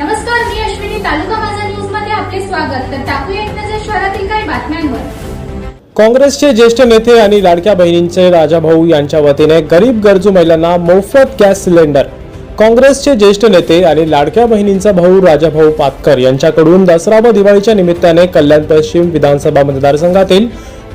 अश्विनी. तालुका माझा न्यूजमध्ये आपले स्वागत. तर टाकूया एक नजर शहरातील काही बातम्यांवर. काँग्रेसचे ज्येष्ठ नेते आणि लाडक्या बहिणींचे राजाभाऊ यांच्या वतीने गरीब गरजू महिलांना मोफत गॅस सिलेंडर. काँग्रेसचे ज्येष्ठ नेते आणि लाडक्या बहिणींचा भाऊ राजाभाऊ पातकर यांच्याकडून दसरा व दिवाळीच्या निमित्ताने कल्याण पश्चिम विधानसभा मतदारसंघातील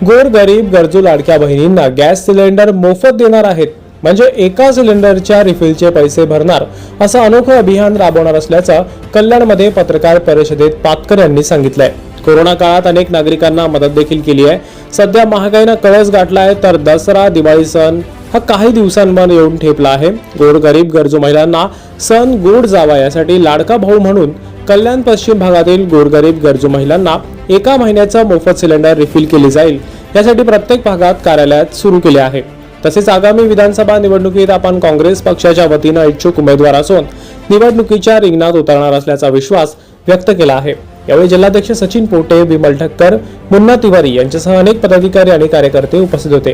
गोर गरीब गरजू लाडक्या बहिणींना गॅस सिलेंडर मोफत देणार आहेत. म्हणजे एका सिलेंडरच्या रिफिलचे पैसे भरणार असं अनोखं अभियान राबवणार असल्याचं कल्याणमध्ये पत्रकार परिषदेत पातकर यांनी सांगितलंय. कोरोना काळात अनेक नागरिकांना मदत देखील केली आहे. सध्या महागाईनं कळस गाठलाय तर दसरा दिवाळी सण हा काही दिवसांवर येऊन ठेपला आहे. गोरगरीब गरजू महिलांना सण गोड जावा यासाठी लाडका भाऊ म्हणून कल्याण पश्चिम भागातील गोरगरीब गरजू महिलांना एका महिन्याचा मोफत सिलेंडर रिफिल केली जाईल. यासाठी प्रत्येक भागात कार्यालयात सुरू केले आहे. तसेच आगामी विधानसभा निवडणुकीत आपण काँग्रेस पक्षाच्या वतीनं इच्छुक उमेदवार असून निवडणुकीच्या रिंगणात उतरणार असल्याचा विश्वास व्यक्त केला आहे. यावेळी जिल्हाध्यक्ष सचिन पोटे विमल ठक्कर मुन्ना तिवारी यांच्यासह अनेक पदाधिकारी आणि कार्यकर्ते उपस्थित होते.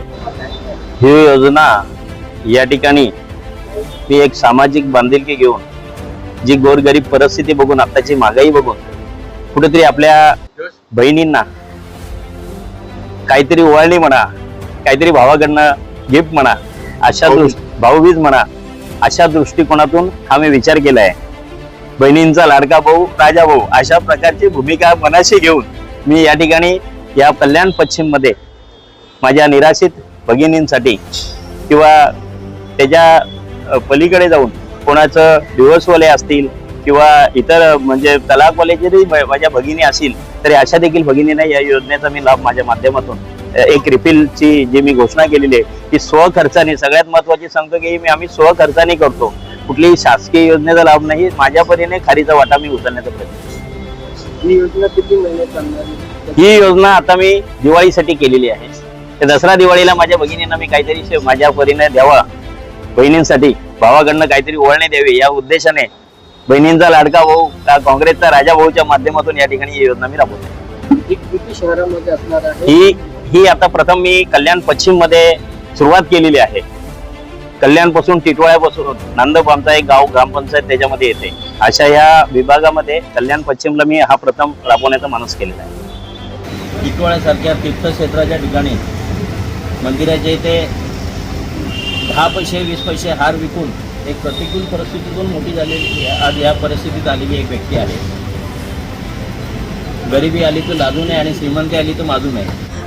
ही योजना या ठिकाणी मी एक सामाजिक बांधिलकी घेऊन जी गोरगरीब परिस्थिती बघून आताची महागाई बघून कुठेतरी आपल्या बहिणींना काहीतरी ओवाळणी म्हणा काहीतरी भावाकडनं गिफ्ट म्हणा अशा दृष्टी भाऊबीज म्हणा अशा दृष्टिकोनातून आम्ही विचार केलाय. बहिणींचा लाडका भाऊ राजा भाऊ अशा प्रकारची भूमिका मनाशी घेऊन मी या ठिकाणी या कल्याण पश्चिममध्ये माझ्या निराशित भगिनींसाठी किंवा त्याच्या पलीकडे जाऊन कोणाचं दिवसवाले असतील किंवा इतर म्हणजे तलाकवाले जरी माझ्या भगिनी असतील तरी अशा देखील भगिनींना या योजनेचा मी लाभ माझ्या माध्यमातून एक रिफिलची जी मी घोषणा केलेली आहे ती स्वखर्चाने सगळ्यात महत्वाची सांगतो की मी आम्ही स्वखर्चाने करतो. कुठलीही शासकीय योजनेचा लाभ नाही माझ्या परीने खारीचा वाटा मी उचलण्याचा प्रयत्न ही योजना किती महिने? ही योजना आता मी दिवाळीसाठी केलेली आहे. दसरा दिवाळीला माझ्या भगिनींना मी काहीतरी माझ्या परीने द्यावा. बहिणींसाठी भावाकडनं काहीतरी ओळणे द्यावी या उद्देशाने बहिणींचा लाडका भाऊ का काँग्रेसचा राजा भाऊच्या माध्यमातून या ठिकाणी ही योजना मी राबवतो. ही ही आता प्रथम मी कल्याण पश्चिममध्ये सुरुवात केलेली आहे. कल्याणपासून टिटवाळ्यापासून नांदप आमचा एक गाव ग्रामपंचायत त्याच्यामध्ये येते. अशा या विभागामध्ये कल्याण पश्चिमला मी हा प्रथम राबवण्याचा मानस केलेला आहे. टिटवाळ्यासारख्या तीर्थक्षेत्राच्या ठिकाणी मंदिराच्या इथे दहा पैसे वीस पैसे हार विकून एक प्रतिकूल परिस्थितीतून मोठी झालेली आज या परिस्थितीत आलेली एक व्यक्ती आहे. गरिबी आली तर लाजू नये आणि श्रीमंती आली तर माजू नये